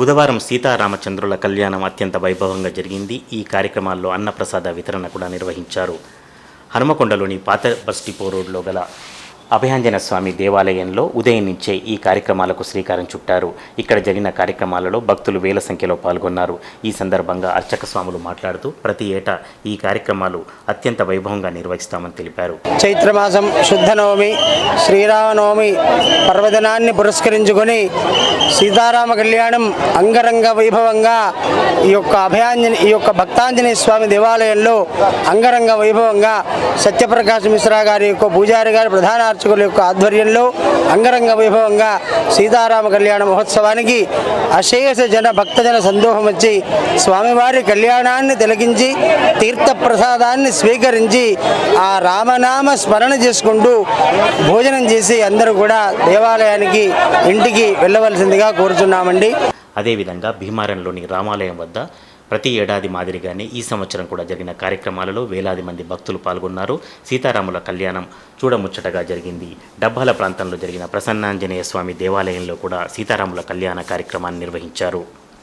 బుధవారం సీతారామచంద్రుల కళ్యాణం అత్యంత వైభవంగా జరిగింది. ఈ కార్యక్రమాల్లో అన్నప్రసాద వితరణ కూడా నిర్వహించారు. హనుమకొండలోని పాత బస్ డిపో రోడ్లో గల అభయాంజన స్వామి దేవాలయంలో ఉదయం నుంచే ఈ కార్యక్రమాలకు శ్రీకారం చుట్టారు. ఇక్కడ జరిగిన కార్యక్రమాలలో భక్తులు వేల సంఖ్యలో పాల్గొన్నారు. ఈ సందర్భంగా అర్చక స్వాములు మాట్లాడుతూ ప్రతి ఏటా ఈ కార్యక్రమాలు అత్యంత వైభవంగా నిర్వహిస్తామని తెలిపారు. చైత్రమాసం శుద్ధ నవమి శ్రీరామనవమి పర్వదినాన్ని పురస్కరించుకొని సీతారామ కళ్యాణం అంగరంగ వైభవంగా ఈ యొక్క అభయాంజని ఈ యొక్క భక్తాంజనేయ స్వామి దేవాలయంలో అంగరంగ వైభవంగా సత్యప్రకాశ్ మిశ్రా గారి యొక్క పూజారి గారి ప్రధాన అర్చకుల యొక్క ఆధ్వర్యంలో అంగరంగ వైభవంగా సీతారామ కళ్యాణ మహోత్సవానికి అశేష జన భక్తజన సందోహం వచ్చి స్వామివారి కళ్యాణాన్ని తిలకించి తీర్థ ప్రసాదాన్ని స్వీకరించి ఆ రామనామ స్మరణ చేసుకుంటూ భోజనం చేసి అందరూ కూడా దేవాలయానికి ఇంటికి వెళ్ళవలసిందిగా కోరుచున్నామండి. అదేవిధంగా భీమారంలోని రామాలయం వద్ద ప్రతి ఏడాది మాదిరిగానే ఈ సంవత్సరం కూడా జరిగిన కార్యక్రమాలలో వేలాది మంది భక్తులు పాల్గొన్నారు. సీతారాముల కళ్యాణం చూడముచ్చటగా జరిగింది. డబ్బాల ప్రాంతంలో జరిగిన ప్రసన్నాంజనేయ స్వామి దేవాలయంలో కూడా సీతారాముల కళ్యాణ కార్యక్రమాన్ని నిర్వహించారు.